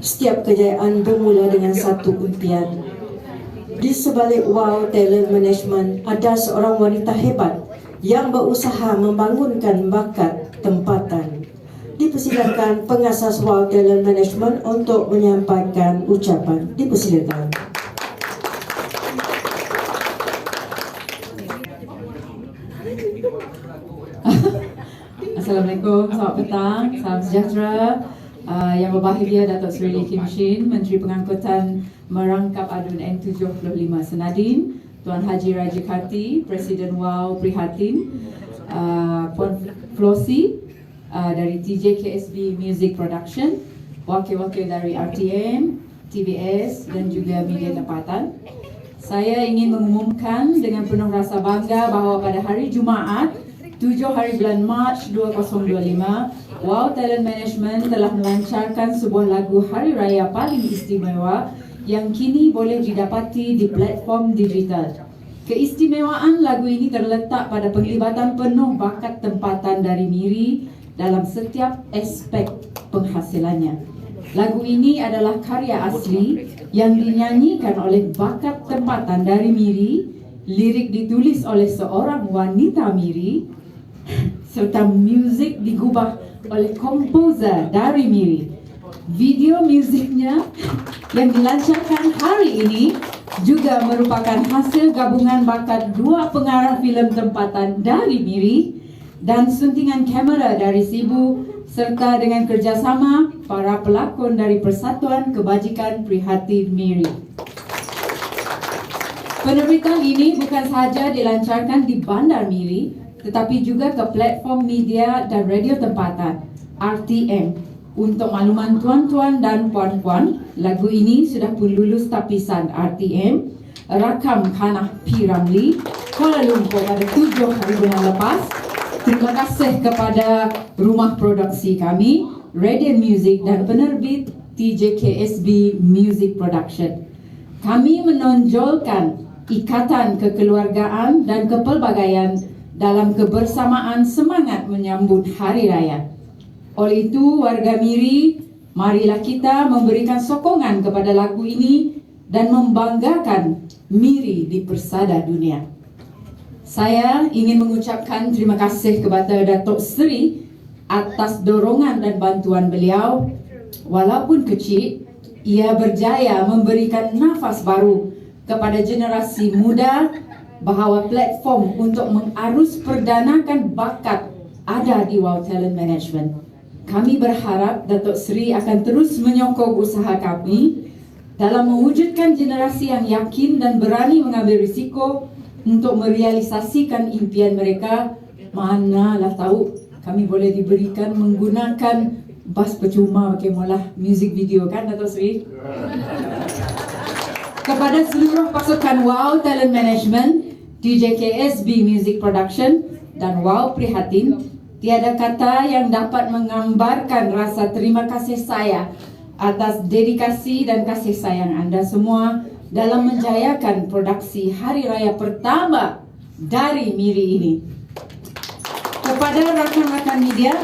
Setiap kejayaan bermula dengan satu impian. Di sebalik Wow Talent Management ada seorang wanita hebat yang berusaha membangunkan bakat tempatan. Dipersilakan pengasas Wow Talent Management untuk menyampaikan ucapan. Dipersilakan. Assalamualaikum, selamat petang, salam sejahtera. Uh, yang berbahagia Datuk Seri Lee Kim Shin, Menteri Pengangkutan Merangkap Adun N75 Senadin, Tuan Haji Raja Karti, Presiden WOW Prihatin, uh, Puan Flosi uh, dari TJKSB Music Production, wakil-wakil dari RTM, TBS dan juga media tempatan. Saya ingin mengumumkan dengan penuh rasa bangga bahawa pada hari Jumaat 7 hari bulan Mac 2025, Wow Talent Management telah melancarkan sebuah lagu Hari Raya paling istimewa yang kini boleh didapati di platform digital. Keistimewaan lagu ini terletak pada penglibatan penuh bakat tempatan dari Miri dalam setiap aspek penghasilannya. Lagu ini adalah karya asli yang dinyanyikan oleh bakat tempatan dari Miri, lirik ditulis oleh seorang wanita Miri, serta muzik digubah oleh komposer dari Miri. Video musiknya yang dilancarkan hari ini juga merupakan hasil gabungan bakat dua pengarah filem tempatan dari Miri dan suntingan kamera dari Sibu serta dengan kerjasama para pelakon dari Persatuan Kebajikan Prihatin Miri. Penerbitan ini bukan sahaja dilancarkan di Bandar Miri tetapi juga ke platform media dan radio tempatan RTM. Untuk makluman tuan-tuan dan puan-puan, lagu ini sudah pun lulus tapisan RTM rakam Kanah P. Ramli Kuala Lumpur pada 7 hari bulan lepas. Terima kasih kepada rumah produksi kami, Radiant Music dan penerbit TJKSB Music Production. Kami menonjolkan ikatan kekeluargaan dan kepelbagaian dalam kebersamaan semangat menyambut Hari Raya. Oleh itu, warga Miri, marilah kita memberikan sokongan kepada lagu ini dan membanggakan Miri di persada dunia. Saya ingin mengucapkan terima kasih kepada Datuk Seri atas dorongan dan bantuan beliau. Walaupun kecil, ia berjaya memberikan nafas baru kepada generasi muda bahawa platform untuk mengarus perdanakan bakat ada di Wow Talent Management. Kami berharap Datuk Seri akan terus menyokong usaha kami dalam mewujudkan generasi yang yakin dan berani mengambil risiko untuk merealisasikan impian mereka. Manalah tahu kami boleh diberikan menggunakan bas percuma pakai molah music video kan Datuk Seri? kepada seluruh pasukan Wow Talent Management, DJKSB Music Production dan Wow Prihatin, tiada kata yang dapat menggambarkan rasa terima kasih saya atas dedikasi dan kasih sayang anda semua dalam menjayakan produksi Hari Raya pertama dari Miri ini. Kepada rakan-rakan media,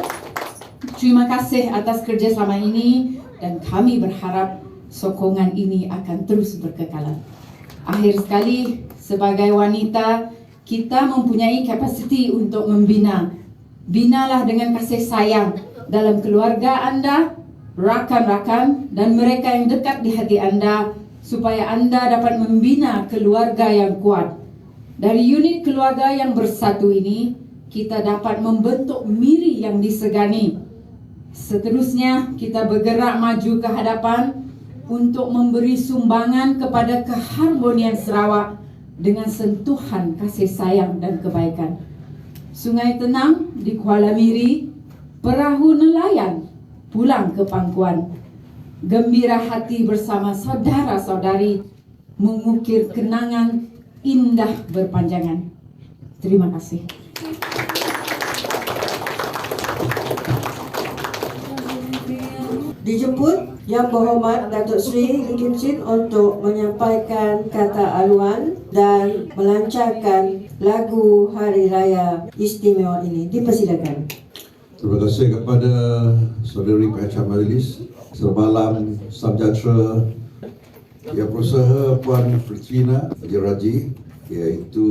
terima kasih atas kerja selama ini dan kami berharap sokongan ini akan terus berkekalan. Akhir sekali, sebagai wanita, kita mempunyai kapasiti untuk membina. Binalah dengan kasih sayang dalam keluarga anda, rakan-rakan dan mereka yang dekat di hati anda supaya anda dapat membina keluarga yang kuat. Dari unit keluarga yang bersatu ini, kita dapat membentuk miri yang disegani. Seterusnya, kita bergerak maju ke hadapan untuk memberi sumbangan kepada keharmonian Sarawak dengan sentuhan kasih sayang dan kebaikan. Sungai tenang di Kuala Miri, perahu nelayan pulang ke pangkuan. Gembira hati bersama saudara-saudari mengukir kenangan indah berpanjangan. Terima kasih. Dijemput Yang Berhormat Datuk Seri Kim Chin untuk menyampaikan kata aluan dan melancarkan lagu Hari Raya istimewa ini. Dipersilakan. Terima kasih kepada saudari pengacara majlis Semalam Samjatra yang berusaha Puan Fritrina Haji Raji iaitu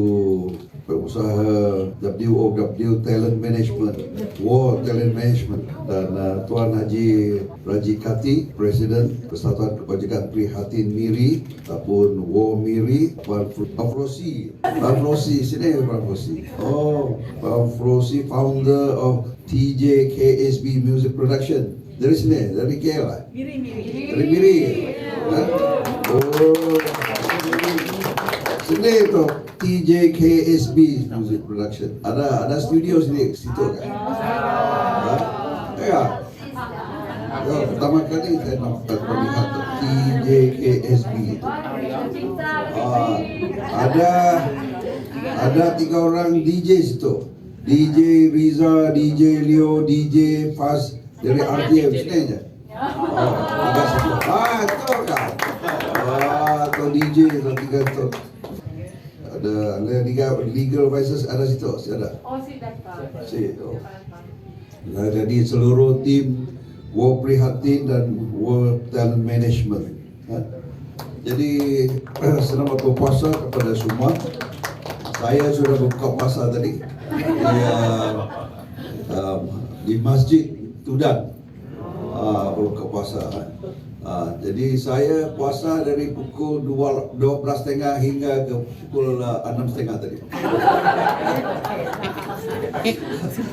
pengusaha WOW Talent Management, War Talent Management dan uh, Tuan Haji Raji Kati, Presiden Persatuan Kebajikan Prihatin Miri ataupun War Miri, Puan Fr- Puan Frosi. Puan Frosi, sini Puan Frosi. Oh, Puan Frosi, founder of TJ KSB Music Production. Dari sini, dari KL lah? Miri, Miri. Dari Miri? Ha? Oh, sini tu TJKSB Music Production. Ada ada studio sini situ kan? Ha? Ya. Ya, pertama kali saya nampak melihat TJKSB itu. Ah, ada ada tiga orang DJ situ. DJ Riza, DJ Leo, DJ Faz dari RTM sini aja. Oh, tiga situ. Ah, itu kan. Ah, tu DJ tu tiga tu. Ada ada legal legal advisors ada situ, si ada. Oh, si Dakta. Si tu. Nah, jadi seluruh tim War Prihatin dan War Talent Management. Ha? Jadi selamat berpuasa kepada semua. Saya sudah buka puasa tadi di, uh, um, di Masjid Tudan. Uh, buka puasa. Uh, jadi saya puasa dari pukul 2 12.30 hingga ke pukul uh, 6.30 tadi.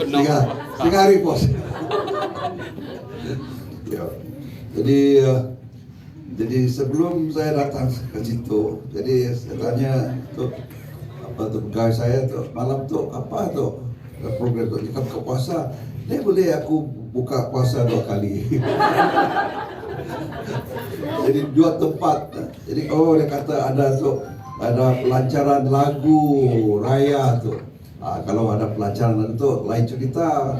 Tiga, tiga hari puasa. ya. Jadi uh, jadi sebelum saya datang ke situ, jadi saya tanya tu apa tu pegawai saya tu malam tu apa tu program tu jika buka puasa, dia boleh aku buka puasa dua kali. jadi dua tempat. Jadi oh dia kata ada tu ada pelancaran lagu raya tu. Ah, kalau ada pelancaran itu lain cerita.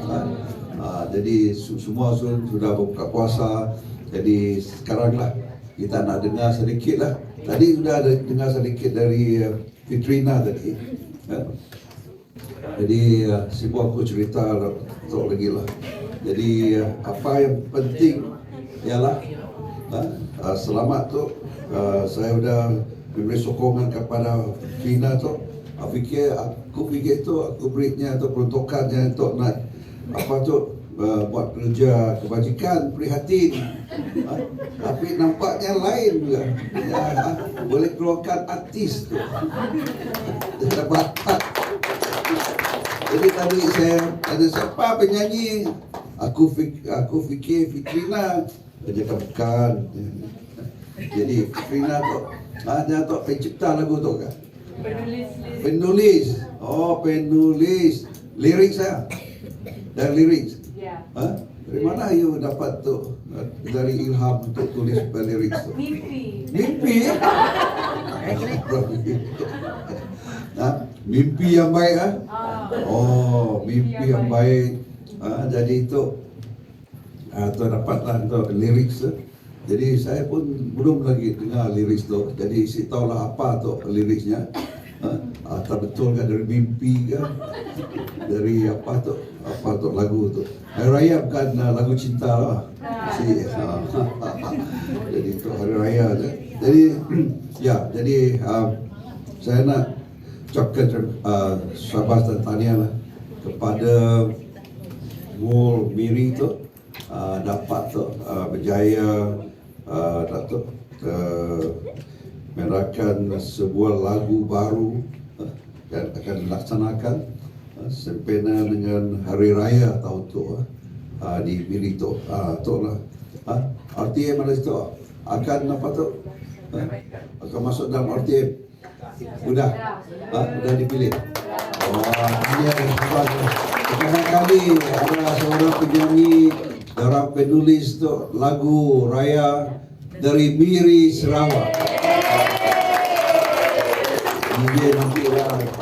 Ah, jadi semua su- sudah buka puasa. Jadi sekarang lah kita nak dengar sedikit lah. Tadi sudah ada dengar sedikit dari uh, Fitrina tadi. Ya. Jadi uh, sibuk aku cerita tak lagi lah. Jadi uh, apa yang penting ialah uh, uh, selamat tu. Uh, saya sudah memberi sokongan kepada Fina tu. Aku fikir aku fikir tu aku berinya tu peruntukannya untuk nak apa tu uh, buat kerja kebajikan prihatin. Ha? tapi nampaknya lain juga. Ya, ha? boleh keluarkan artis tu. Bakat jadi tadi saya ada siapa penyanyi? Aku fik, aku fikir Fitrina cakap bukan jadi Fitrina tu ha, dia tu pencipta lagu tu kan Penulis penulis oh penulis lirik saya dan lirik Ya. Ha? Dari mana you dapat tu dari ilham untuk tulis lirik tu? Mimpi. Mimpi? ha? Mimpi yang baik ah? Ah. Oh, mimpi yang baik. Ha, jadi itu ah, tu dapatlah tu lirik tu. Jadi saya pun belum lagi dengar lirik tu. Jadi saya tahulah apa tu liriknya. Ha? Atau betul kan dari mimpi kan? Dari apa tu? Apa tu lagu tu? Hari Raya bukan uh, lagu cinta lah. Si, ha. jadi tu Hari Raya je. Jadi ya, jadi um, saya nak ucapkan uh, syabas dan tahniah lah kepada Wall Miri tu uh, dapat tu uh, berjaya uh, dapat uh, merahkan sebuah lagu baru uh, yang akan dilaksanakan uh, sempena dengan Hari Raya tahun tu uh, di Miri tu uh, tu lah. Uh, RTM ada situ akan apa tu uh, akan masuk dalam RTM sudah? Sudah dipilih? Wah, ini ada sebab kali. Ada seorang penyanyi seorang penulis tu lagu raya dari Miri Sarawak. DJ nanti lah